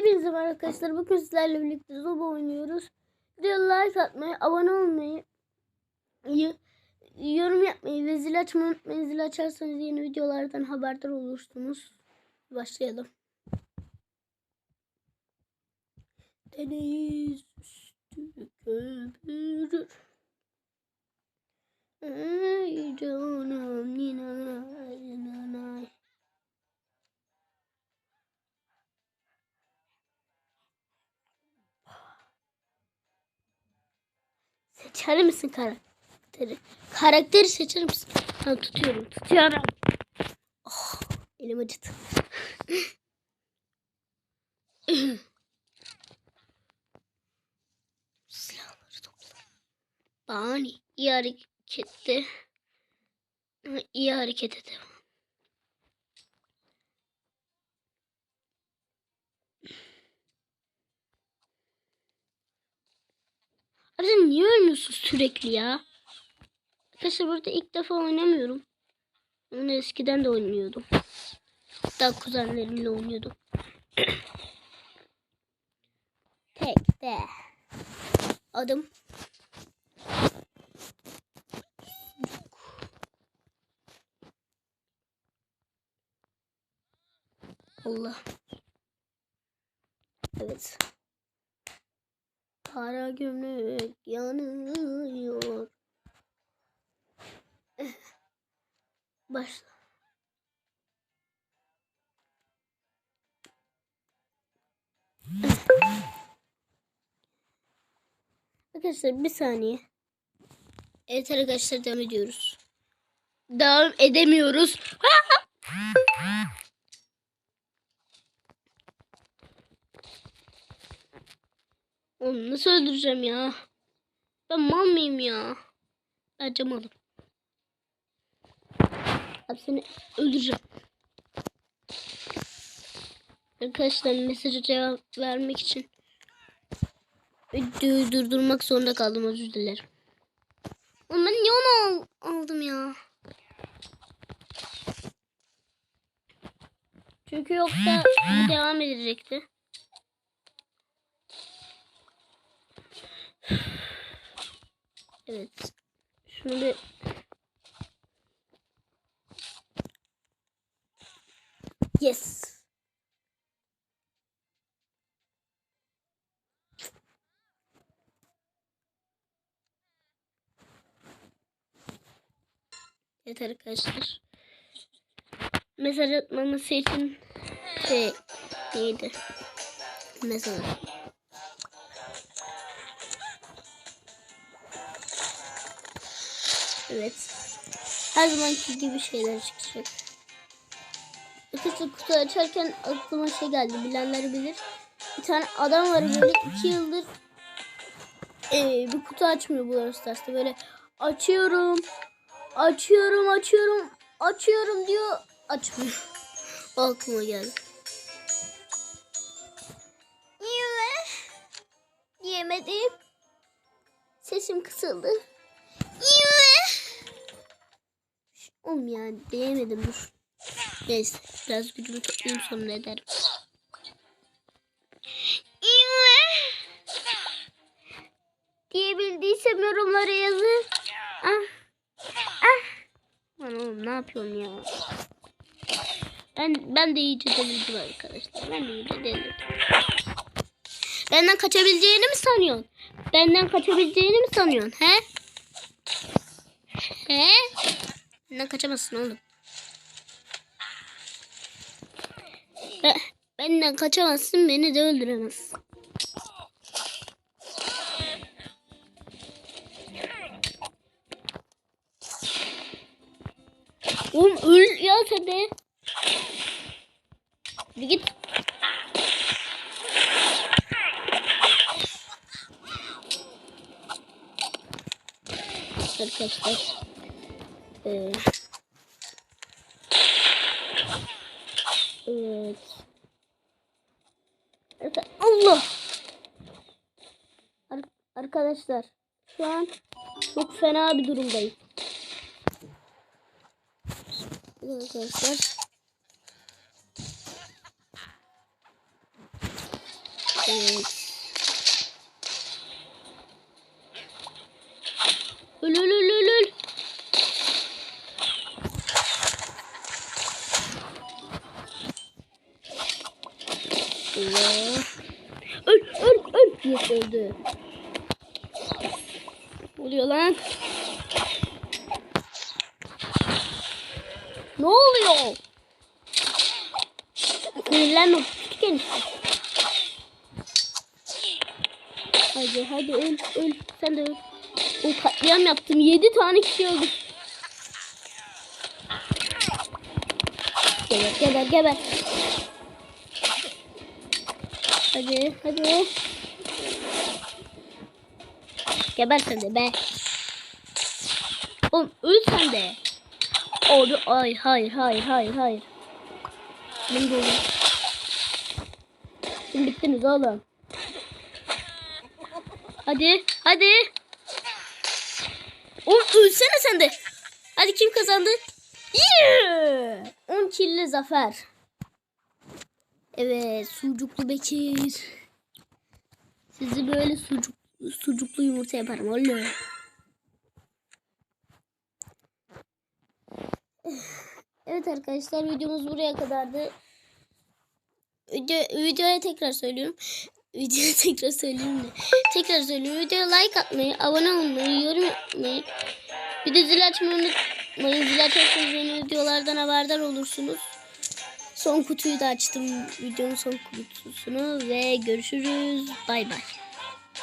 Hepinize merhaba arkadaşlar. Bugün sizlerle birlikte Zoba oynuyoruz. Videoya like atmayı, abone olmayı, yorum yapmayı ve zil açmayı unutmayın. Zil açarsanız yeni videolardan haberdar olursunuz. Başlayalım. Deniz üstü köpürür. Ay canım ninanay Seçer misin karakteri? Karakteri seçer misin? Ben tutuyorum, tutuyorum. Oh, elim acıdı. Silahları topla. Bani iyi harekette. Ha, İyi hareket et. Sen niye ölmüyorsun sürekli ya? Arkadaşlar burada ilk defa oynamıyorum. Onu eskiden de oynuyordum. Hatta kuzenlerimle oynuyordum. Tek de. Adım. Allah. Evet. Kara gömlek yanıyor. Başla. Arkadaşlar bir saniye. Evet arkadaşlar devam ediyoruz. Devam edemiyoruz. Onu nasıl öldüreceğim ya? Ben mal mıyım ya? Bence malım. Abi seni öldüreceğim. Arkadaşlar mesajı cevap vermek için videoyu durdurmak zorunda kaldım özür dilerim. Oğlum ben niye onu al- aldım ya? Çünkü yoksa devam edecekti. Evet. Şunu bir Yes. Evet arkadaşlar. Mesaj atmaması için şey neydi? Mesaj. Evet. Her zamanki gibi şeyler çıkacak. Arkadaşlar kutu açarken aklıma şey geldi. Bilenler bilir. Bir tane adam var böyle iki yıldır eee, bir kutu açmıyor bu Stars'ta. Böyle açıyorum. Açıyorum açıyorum. Açıyorum diyor. Açmıyor. Aklıma geldi. Yeme. Yemedim. Sesim kısıldı. Yeme. Oğlum ya diyemedim dur. Neyse biraz gücümü toplayayım sonra ederim. İyi Diyebildiysem yorumlara yazın. Ah. Ah. Lan oğlum ne yapıyorsun ya? Ben ben de iyice delirdim arkadaşlar. Ben de iyice delirdim. Benden kaçabileceğini mi sanıyorsun? Benden kaçabileceğini mi sanıyorsun? He? He? Benden kaçamazsın oğlum. Be- Benden kaçamazsın beni de öldüremezsin. Oğlum öl ya sen de. Bir git. Arkadaşlar. Ee, evet. Arka- Allah. Ar- arkadaşlar şu an çok fena bir durumdayım. Arkadaşlar Evet. Öl öl öl öl öl. Allah. Öl öl öl. Yes öldü. Ne oluyor lan? Ne oluyor? Sinirlenme. Enişte. Hadi hadi öl öl. Sen de öl. O katliam yaptım. Yedi tane kişi öldü. Geber geber geber. Hadi hadi. Geber sen de be. Oğlum öl sen de. Orada ay hayır hayır hayır hayır. Benim de oğlum. Şimdi bittiniz oğlum. Hadi hadi. Oğlum ölsene sen de. Hadi kim kazandı? Yeah! 10 killi zafer. Evet sucuklu Bekir. Sizi böyle sucuk, sucuklu yumurta yaparım oğlum. Evet arkadaşlar videomuz buraya kadardı. Video, videoya tekrar söylüyorum. Videoya tekrar söyleyeyim de. Tekrar söylüyorum. Videoya like atmayı, abone olmayı, yorum yapmayı. Bir de zil açmayı unutmayın. Zil açarsanız yeni videolardan haberdar olursunuz. Son kutuyu da açtım. Videonun son kutusunu ve görüşürüz. Bay bay.